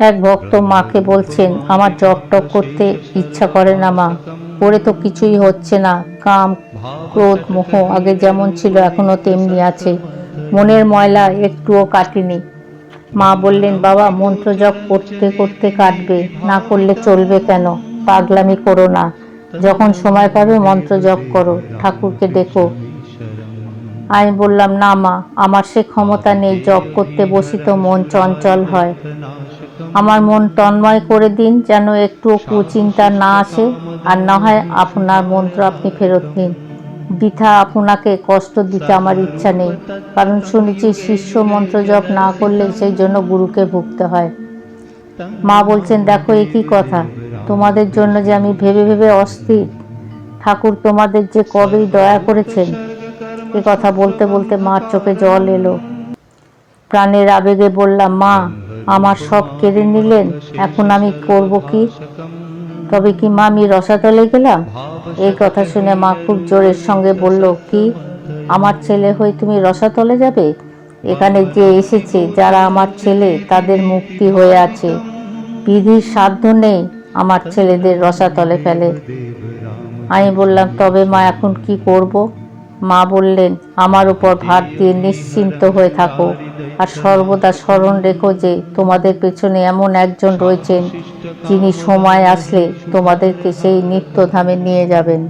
এক ভক্ত মাকে বলছেন, আমার জপ টপ করতে ইচ্ছা করে না মা। করে তো কিছুই হচ্ছে না। কাম, ক্রোধ, মোহ আগে যেমন ছিল এখনও তেমনি আছে। মনের ময়লা একটুও কাটেনি। মা বললেন, বাবা, মন্ত্র জপ করতে করতে কাটবে, না করলে চলবে কেন? পাগলামি করো না। যখন সময় পাবে, মন্ত্র জপ করো। ঠাকুরকে দেখো আমি বললাম, না মা, আমার সে ক্ষমতা নেই। জপ করতে বসি তো মন চঞ্চল হয়। আমার মন তন্ময় করে দিন, যেন একটু কুচিন্তা না আসে, আর না হয় আপনার মন্ত্র আপনি ফেরত নিন। বৃথা আপনাকে কষ্ট দিতে আমার ইচ্ছা নেই, কারণ শুনেছি শিষ্য মন্ত্র জপ না করলে সেই জন্য গুরুকে ভুগতে হয়। মা বলছেন, দেখো, এ কি কথা? তোমাদের জন্য যে আমি ভেবে ভেবে অস্থির। ঠাকুর তোমাদের যে কবেই দয়া করেছেন। এ কথা বলতে বলতে মার চোখে জল এলো। প্রাণের আবেগে বললাম, মা আমার সব কেড়ে নিলেন। এখন আমি করব কি? তবে কি মা আমি রসাতলে গেলাম? এই কথা শুনে মা খুব জোরের সঙ্গে বলল, কি? আমার ছেলে হয়ে তুমি রসাতলে যাবে? এখানে যে এসেছে, যারা আমার ছেলে, তাদের মুক্তি হয়ে আছে। বিধির সাধ্য নেই আমার ছেলেদের রসাতলে ফেলে। আমি বললাম, তবে মা, এখন কি করব? মা বললেন, আমার উপর ভার দিয়ে নিশ্চিন্ত হয়ে থাকো। আর সর্বদা স্মরণ রেখো যে তোমাদের পেছনে এমন একজন রয়েছেন, যিনি সময় আসলে তোমাদেরকে সেই নিত্যধামে নিয়ে যাবেন।